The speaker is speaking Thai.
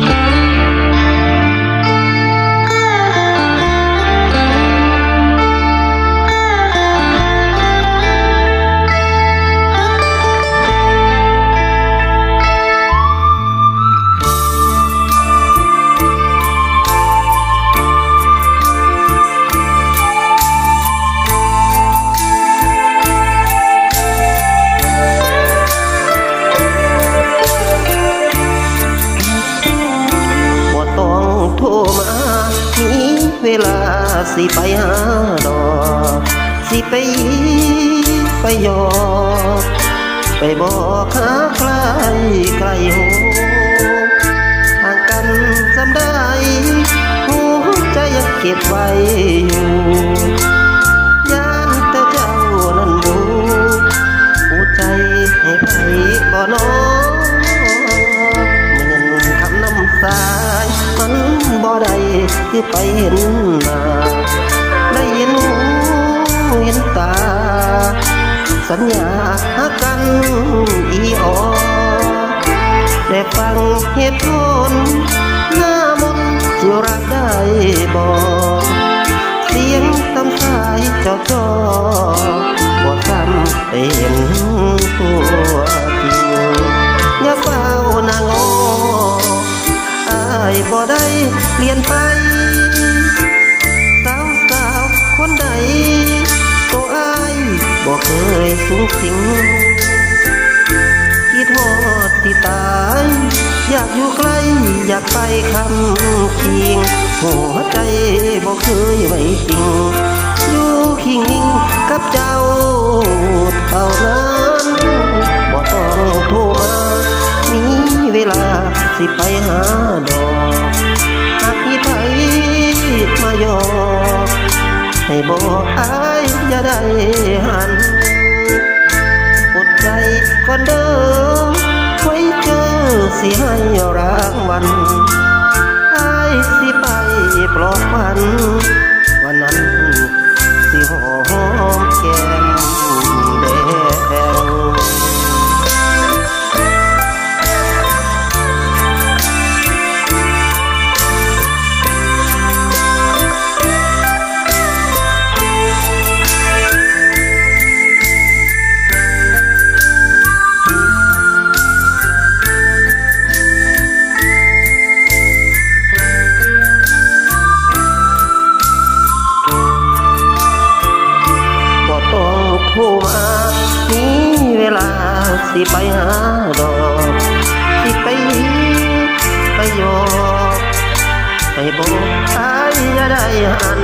บ่ ลาสิไปหาดอกสิไปยีไปหยอกไปบอกหาใครใครหูห่างกันจำได้หัวใจยังเก็บไว้อยู่ย่านแต่เจ้านั้นรู้หัวใจให้ไผบ่น้องเหมือนคำน้ำสายมันบ่ได้ คือไปเห็นหน้าได้ยินหูเห็นตา สัญญาหากันอีออได้ฟังเหตุผลหน้ามนสิรักได้บ่เสียงตำสายเจ้าจอบ่ซ้ำได้เห็นตัวจริงอย่าเฝ้านางออายบ่ได้เปลี่ยนไปายบ่เคยสูงสิงคิดฮอดที่ตาย อยากอยู่ใกล้ อยากไปคำคิงหัวใจบ่เคยไว้จริง อยู่คิงนิ่งกับเจ้าเท่านั้นบ่ต้องโทรมามีเวลาสิไปหาดอกหากมีไผมายอก ให้บอกอายอย่าได้หันอดใจก่อนเด้อไว้เจอสิให้รางวั สิไปหาดอกสิไปไปยอกไปบอกอายอย่าได้หัน